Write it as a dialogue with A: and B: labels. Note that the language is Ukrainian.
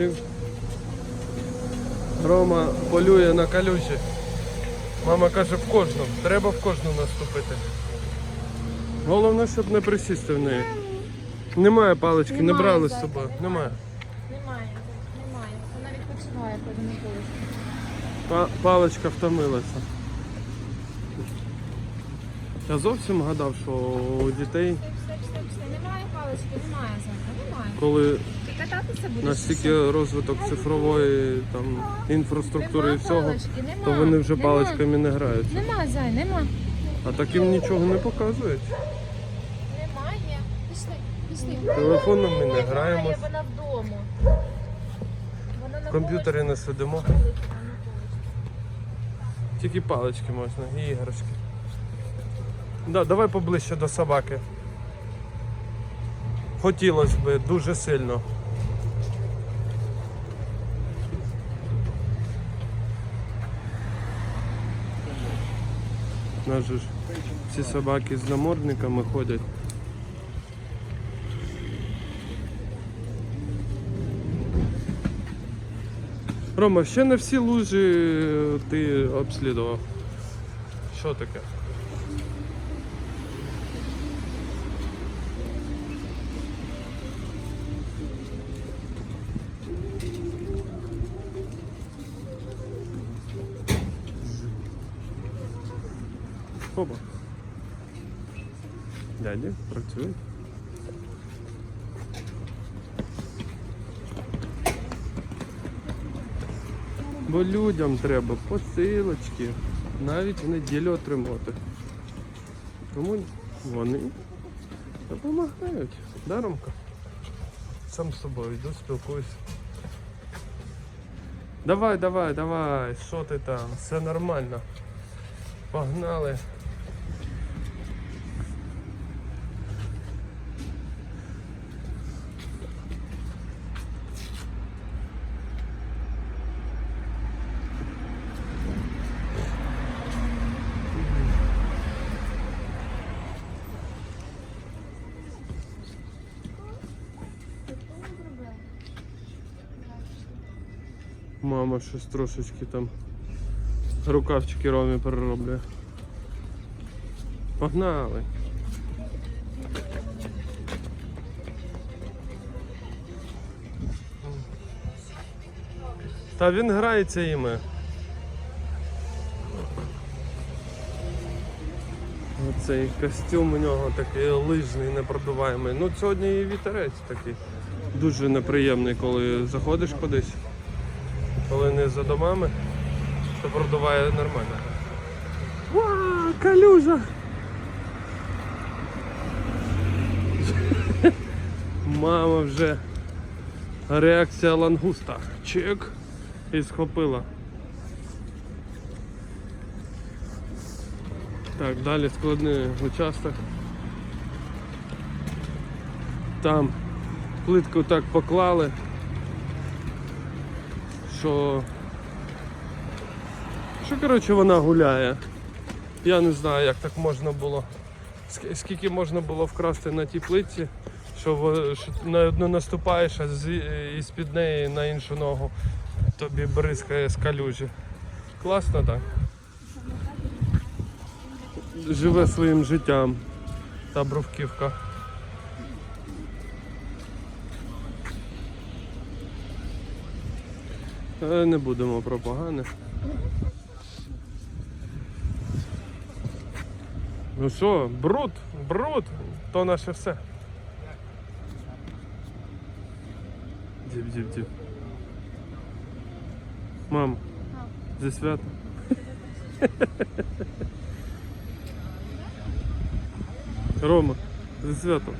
A: Ти- Рома полює на калюжі. Мама каже, в кожному. Треба в кожну наступити. Головне, щоб не присісти в неї. Немає палички, не
B: Немає,
A: брали з собою.
B: немає.
A: Немає.
B: Немає, немає. Вона відпочиває, коли не поле.
A: Па- паличка втомилася. Я зовсім гадав, що у дітей.
B: Немає палички, немає немає.
A: коли
B: Ти кататися будеш?
A: настільки розвиток цифрової там, інфраструктури і
B: Нема
A: всього,
B: палички, нема.
A: то вони вже
B: Нема.
A: паличками не грають.
B: Нема, зай, нема.
A: А таким нічого не показують.
B: Немає. Пішли, пішли.
A: Телефоном ми не
B: Немає,
A: граємо,
B: Вона вдома. Вона на
A: в комп'ютері не сидимо. Тільки палички можна і іграшки. Да, давай поближче до собаки. Хотілося б дуже сильно. У нас же ж ці собаки з намордниками ходять. Рома, ще не всі лужі ти обслідував. Що таке? Опа. Дядя, працює. Бо людям треба посилочки навіть в неділю отримати. Тому вони допомагають. Да, Ромка? Сам з собою йду, спілкуюсь. Давай, давай, давай, що ти там? Все нормально. Погнали. Мама щось трошечки там рукавчики Ромі перероблює. Погнали. Та він грається іми. Оцей костюм у нього такий лижний, непродуваємий. Ну сьогодні і вітерець такий. Дуже неприємний, коли заходиш кудись. Не за домами, то продуває нормально. Ва, калюжа! Мама вже реакція лангуста. Чик і схопила. Так, далі складний участок. Там плитку так поклали що. Що, коротше, вона гуляє. Я не знаю, як так можна було. Скільки можна було вкрасти на тій плитці, що, на одну наступаєш, а з під неї на іншу ногу тобі бризкає з калюжі. Класно так. Живе своїм життям та бровківка. Не будемо про погане. Ну що, бруд, бруд, то наше все. Діб. Мам, зі свято. Рома, зі свято.